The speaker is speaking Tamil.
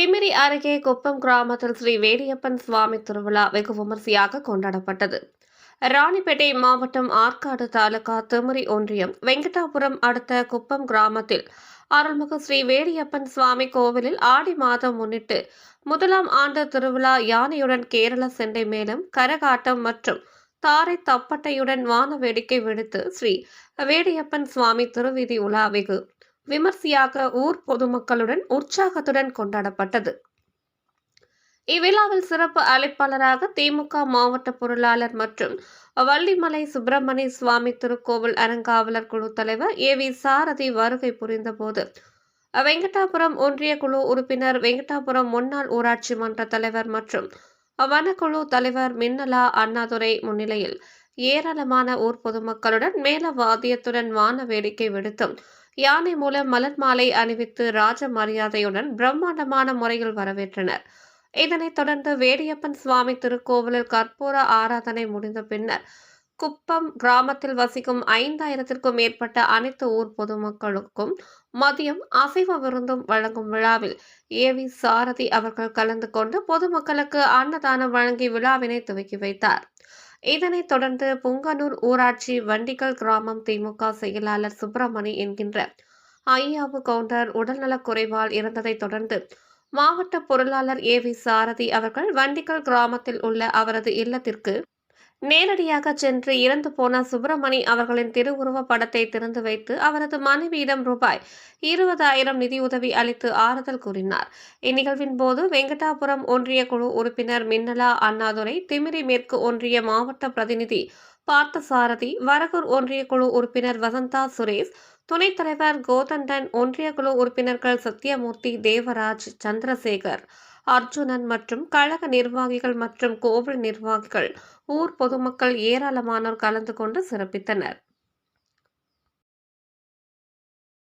திமிரி அருகே குப்பம் கிராமத்தில் ஸ்ரீ வேடியப்பன் சுவாமி திருவிழா வெகு விமர்சையாக கொண்டாடப்பட்டது. ராணிப்பேட்டை மாவட்டம் ஆற்காடு தாலுகா திமிரி ஒன்றியம் வெங்கடாபுரம் அடுத்த குப்பம் கிராமத்தில் அருள்மிகு ஸ்ரீ வேடியப்பன் சுவாமி கோவிலில் ஆடி மாதம் முன்னிட்டு முதலாம் ஆண்டு திருவிழா யானையுடன் கேரள செண்டை மேலும் கரகாட்டம் மற்றும் தாரை தப்பட்டையுடன் வான வேடிக்கை விடுத்து ஸ்ரீ வேடியப்பன் சுவாமி திருவீதி உலா வெகு விமர்சையாக ஊர் பொதுமக்களுடன் உற்சாகத்துடன் கொண்டாடப்பட்டது. இவ்விழாவில் சிறப்பு அழைப்பாளராக திமுக மாவட்ட பொருளாளர் மற்றும் வள்ளிமலை சுப்பிரமணிய சுவாமி திருக்கோவில் அறங்காவலர் குழு தலைவர் ஏ வி சாரதி வருகை புரிந்தபோது வெங்கடாபுரம் ஒன்றிய குழு உறுப்பினர் வெங்கடாபுரம் முன்னாள் ஊராட்சி மன்ற தலைவர் மற்றும் வனக்குழு தலைவர் மின்னலா அண்ணாதுரை முன்னிலையில் ஏராளமான ஊர் பொதுமக்களுடன் மேல வாத்தியத்துடன் வான வேடிக்கை விடுத்தும் யானை மூலம் மலர் மாலை அணிவித்து ராஜ மரியாதையுடன் பிரம்மாண்டமான முறையில் வரவேற்றனர். இதனைத் தொடர்ந்து வேடியப்பன் சுவாமி திருக்கோவிலில் கற்பூர ஆராதனை முடிந்த பின்னர் குப்பம் கிராமத்தில் வசிக்கும் ஐந்தாயிரத்திற்கும் மேற்பட்ட அனைத்து ஊர் பொதுமக்களுக்கும் மதியம் அசைவ விருந்தும் வழங்கும் விழாவில் ஏவி சாரதி அவர்கள் கலந்து கொண்டு பொதுமக்களுக்கு அன்னதானம் வழங்கி விழாவினை துவக்கி வைத்தார். இதனைத் தொடர்ந்து புங்கனூர் ஊராட்சி வண்டிகள் கிராமம் திமுக செயலாளர் சுப்பிரமணி என்கின்ற ஐயாவு கவுண்டர் உடல்நலக் குறைவால் இருந்ததைத் தொடர்ந்து மாவட்ட பொருளாளர் ஏ வி சாரதி அவர்கள் வண்டிகள் கிராமத்தில் உள்ள அவரது இல்லத்திற்கு நேரடியாக சென்று இறந்து போன சுப்பிரமணி அவர்களின் திருவுருவ படத்தை திறந்து வைத்து அவரது மனைவியிடம் ரூபாய் இருபதாயிரம் நிதியுதவி அளித்து ஆறுதல் கூறினார். இந்நிகழ்வின் போது வெங்கடாபுரம் ஒன்றிய குழு உறுப்பினர் மின்னலா அண்ணாதுரை திமிரி மேற்கு ஒன்றிய மாவட்ட பிரதிநிதி பார்த்தசாரதி வரகூர் ஒன்றிய குழு உறுப்பினர் வசந்தா சுரேஷ் துணைத் தலைவர் கோதண்டன் ஒன்றிய குழு உறுப்பினர்கள் சத்யமூர்த்தி தேவராஜ் சந்திரசேகர் அர்ஜுனன் மற்றும் கழக நிர்வாகிகள் மற்றும் கோவில் நிர்வாகிகள் ஊர் பொதுமக்கள் ஏராளமானோர் கலந்து கொண்டு சிறப்பித்தனர்.